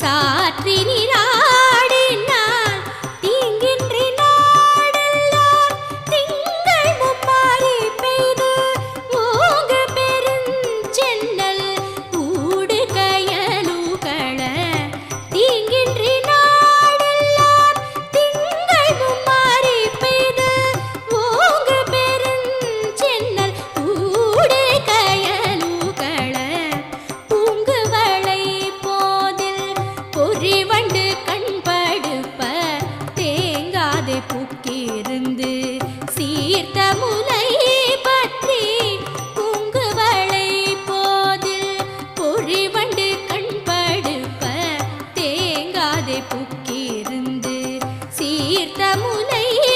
சாற்றி நிரா வைத்த